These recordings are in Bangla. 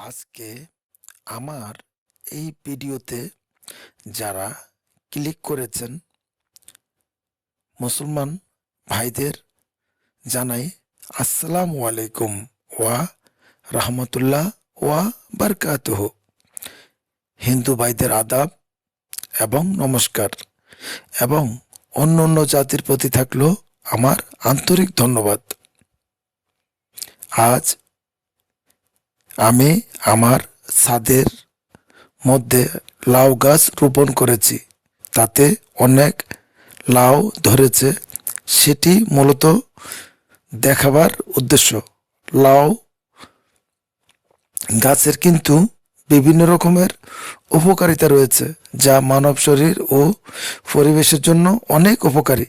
আজকে আমার এই ভিডিওতে যারা ক্লিক করেছেন, মুসলমান ভাইদের জানাই আসসালামু আলাইকুম ওয়া রাহমাতুল্লাহ ওয়া বারকাতুহ। হিন্দু ভাইদের আদাব এবং নমস্কার। এবং অন্য অন্য জাতির প্রতি থাকল আমার আন্তরিক ধন্যবাদ। আজ আমি আমার ছাদের মধ্যে লাউ গাছ রোপণ করেছি। তাতে অনেক লাউ ধরেছে। সেটি মূলত দেখাবার উদ্দেশ্য। লাউ গাছের কিন্তু বিভিন্ন রকমের উপকারিতা রয়েছে, যা মানব শরীর ও পরিবেশের জন্য অনেক উপকারী।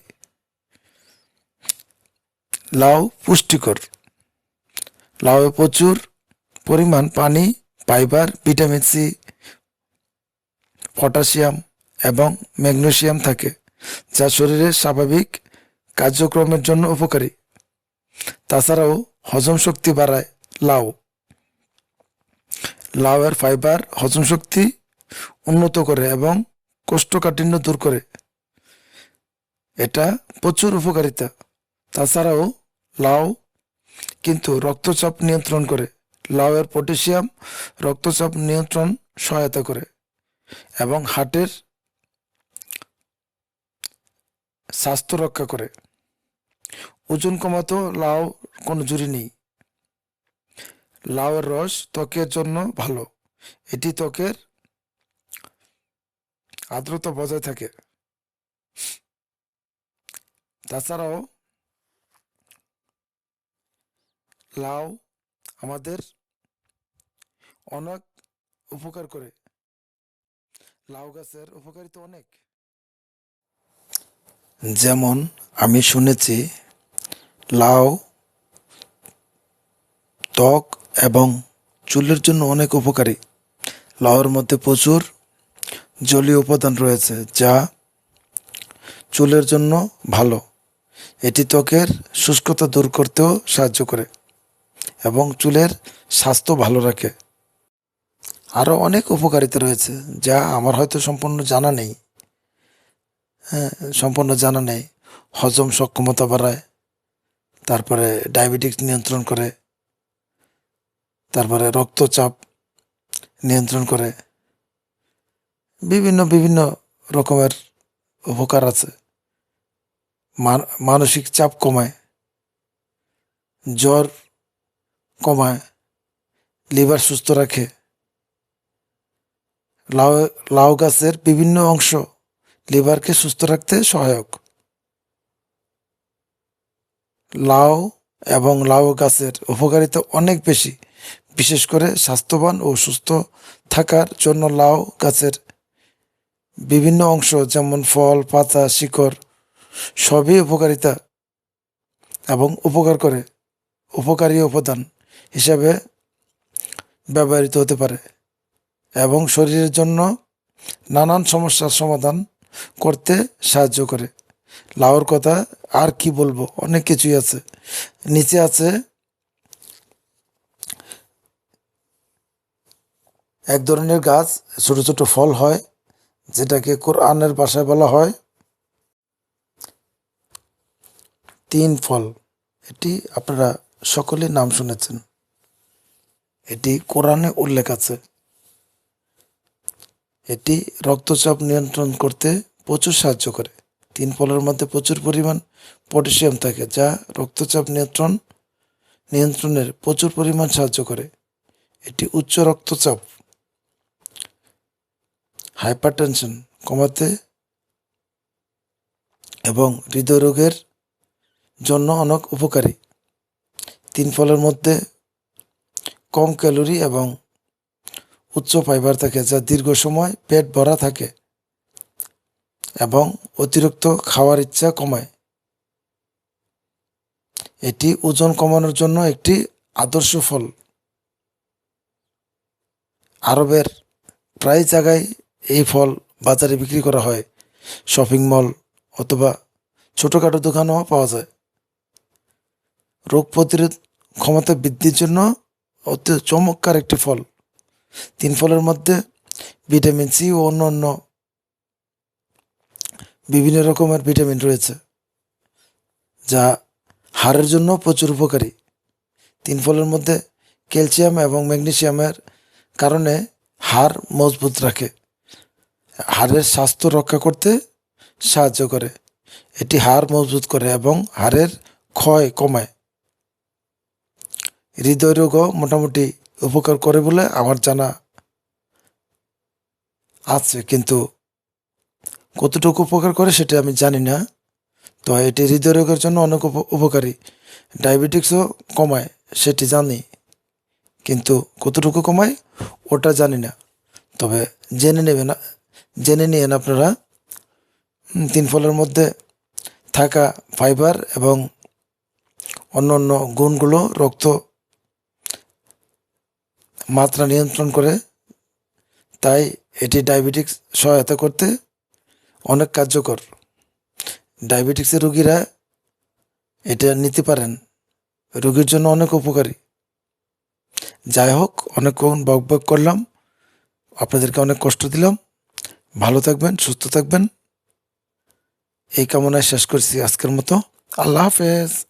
লাউ পুষ্টিকর। লাউয়ে প্রচুর পরিমাণ পানি, ফাইবার, ভিটামিন সি, পটাশিয়াম এবং ম্যাগনেশিয়াম থাকে, যা শরীরের স্বাভাবিক কার্যক্রমের জন্য উপকারী। তাছাড়াও হজম শক্তি বাড়ায় লাউ। লাউয়ের ফাইবার হজম শক্তি উন্নত করে এবং কোষ্ঠকাঠিন্য দূর করে। এটা প্রচুর উপকারিতা। তাছাড়াও লাউ কিন্তু রক্তচাপ নিয়ন্ত্রণ করে। লাউয়ের পটাশিয়াম রক্তচাপ নিয়ন্ত্রণ সহায়তা করে এবং হার্টের স্বাস্থ্য রক্ষা করে। ওজন কমাতো লাউ কোনো জুড়ি নেই। লাউয়ের রস ত্বকের জন্য ভালো। এটি ত্বকের আর্দ্রতা বজায় থাকে। তাছাড়াও, লাউ আমাদের অনেক উপকার করে। লাউ গাছের উপকারিতা অনেক। যেমন আমি শুনেছি, লাউ ত্বক এবং চুলের জন্য অনেক উপকারী। লাউয়ের মধ্যে প্রচুর জলীয় উপাদান রয়েছে, যা চুলের জন্য ভালো। এটি ত্বকের শুষ্কতা দূর করতেও সাহায্য করে এবং চুলের স্বাস্থ্য ভালো রাখে। আরও অনেক উপকারিতা রয়েছে, যা আমার হয়তো সম্পূর্ণ জানা নেই। হ্যাঁ সম্পূর্ণ জানা নেই। হজম সক্ষমতা বাড়ায়, তারপরে ডায়াবেটিক্স নিয়ন্ত্রণ করে, তারপরে রক্তচাপ নিয়ন্ত্রণ করে। বিভিন্ন বিভিন্ন রকমের উপকার আছে। মান- মানসিক চাপ কমায়, জ্বর কমায়, লিভার সুস্থ রাখে। লাউ লাউ গাছের বিভিন্ন অংশ লিভারকে সুস্থ রাখতে সহায়ক। লাউ এবং লাউ গাছের উপকারিতা অনেক বেশি, বিশেষ করে স্বাস্থ্যবান ও সুস্থ থাকার জন্য লাউ গাছের বিভিন্ন অংশ যেমন ফল, পাতা, শিকড় সবই উপকারিতা এবং উপকার করে, উপকারী উপাদান হিসাবে ব্যবহৃত হতে পারে। এবং শরীরের জন্য নানান সমস্যার সমাধান করতে সাহায্য করে। লাউর কথা আর কি বলব? অনেক কিছুই আছে। নিচে আছে এক ধরনের গাছ, ছোট ছোট ফল হয়, যেটাকে কোরআনের ভাষায় বলা হয় তিন ফল। এটি আপনারা সকলে নাম শুনেছেন। এটি কোরআনে উল্লেখ আছে। এটি রক্তচাপ নিয়ন্ত্রণ করতে প্রচুর সাহায্য করে। তিন ফলের মধ্যে প্রচুর পরিমাণ পটাশিয়াম থাকে, যা রক্তচাপ নিয়ন্ত্রণ, নিয়ন্ত্রণের প্রচুর পরিমাণ সাহায্য করে। এটি উচ্চ রক্তচাপ, হাইপারটেনশন কমাতে এবং হৃদরোগের জন্য অনেক উপকারী। তিন ফলের মধ্যে কম ক্যালোরি এবং উচ্চ ফাইবার থাকে, যা দীর্ঘ সময় পেট ভরা থাকে এবং অতিরিক্ত খাওয়ার ইচ্ছা কমায়। এটি ওজন কমানোর জন্য একটি আদর্শ ফল। আরবের প্রায় জায়গায় এই ফল বাজারে বিক্রি করা হয়। শপিং মল অথবা ছোটোখাটো দোকানেও পাওয়া যায়। রোগ প্রতিরোধ ক্ষমতা বৃদ্ধির জন্য অতি চমৎকার একটি ফল। তিন ফলের মধ্যে ভিটামিন সি ও অন্য অন্য বিভিন্ন রকমের ভিটামিন রয়েছে, যা হাড়ের জন্য প্রচুর উপকারী। তিন ফলের মধ্যে ক্যালসিয়াম এবং ম্যাগনেসিয়ামের কারণে হাড় মজবুত রাখে। হাড়ের স্বাস্থ্য রক্ষা করতে সাহায্য করে। এটি হাড় মজবুত করে এবং হাড়ের ক্ষয় কমায়। হৃদয় রোগও মোটামুটি উপকার করে বলে আমার জানা আছে, কিন্তু কতটুকু উপকার করে সেটা আমি জানি না। তো এটি হৃদয় রোগের জন্য অনেক উপ- উপকারী। ডায়াবেটিক্সও কমায়, সেটি জানি, কিন্তু কতটুকু কমায় ওটা জানি না। তবে জেনে নেবেন জেনে নিয়েন আপনারা তিন ফলের মধ্যে থাকা ফাইবার এবং অন্য অন্য গুণগুলো রক্ত মাত্রা নিয়ন্ত্রণ করে। তাই এটি ডায়াবেটিক্স সহায়তা করতে অনেক কার্যকর। ডায়াবেটিক্সের রোগীরা এটা নিতে পারেন। রোগীর জন্য অনেক উপকারী। যাই হোক, অনেকক্ষণ বক বক করলাম। আপনাদেরকে অনেক কষ্ট দিলাম। ভালো থাকবেন, সুস্থ থাকবেন। এই কামনায় শেষ করছি আজকের মতো। আল্লাহ হাফেজ।